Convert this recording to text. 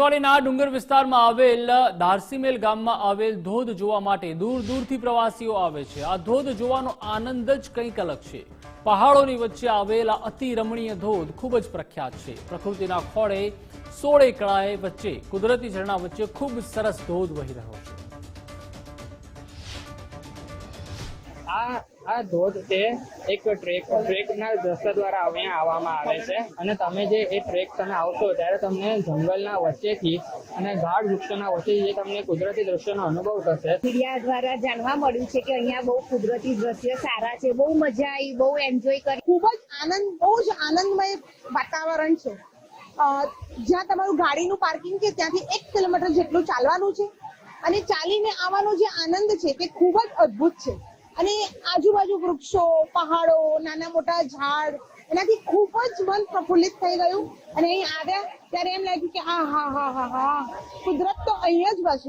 નસવાડીના ડુંગર વિસ્તારમાં આવેલ દારસીમેલ ગામમાં આવેલ ધોધ જોવા માટે દૂર દૂરથી પ્રવાસીઓ આવે છે. આ ધોધ જોવાનો આનંદ જ કંઈક અલગ છે. પહાડોની વચ્ચે આવેલ અતિ રમણીય ધોધ ખૂબ જ પ્રખ્યાત છે. પ્રકૃતિના ખોળે સોળે કળાએ વચ્ચે, કુદરતી ઝરણા વચ્ચે ખૂબ સરસ ધોધ વહી રહ્યો છે. આ આ ધોધ છે, એક ટ્રેક, ટ્રેકના રસ્તા દ્વારા અહીંયા આવવામાં આવે છે. અને તમે જે એ ટ્રેક તમે આવશો ત્યારે તમને જંગલના વચ્ચેથી અને ગાઢ વૃક્ષોના વચ્ચેથી જે તમને કુદરતી દ્રશ્યનો અનુભવ થશે. મીડિયા દ્વારા જાણવા મળ્યું છે કે અહીંયા બહુ કુદરતી દ્રશ્ય સારા છે, બહુ મજા આવી, બહુ એન્જોય કરી. ખૂબ જ આનંદ, બહુ જ આનંદમય વાતાવરણ છે. જ્યાં તમારું ગાડીનું પાર્કિંગ છે, ત્યાંથી એક કિલોમીટર જેટલું ચાલવાનું છે. અને ચાલીને આવવાનો જે આનંદ છે, તે ખૂબ જ અદ્ભુત છે. અને આજુબાજુ વૃક્ષો, પહાડો, નાના મોટા ઝાડ, એનાથી ખૂબ જ મન પ્રફુલ્લિત થઈ ગયું. અને અહીં આવ્યા ત્યારે એમ લાગ્યું કે આ હા હા હા હા. કુદરત તો અહીંયા જ વસે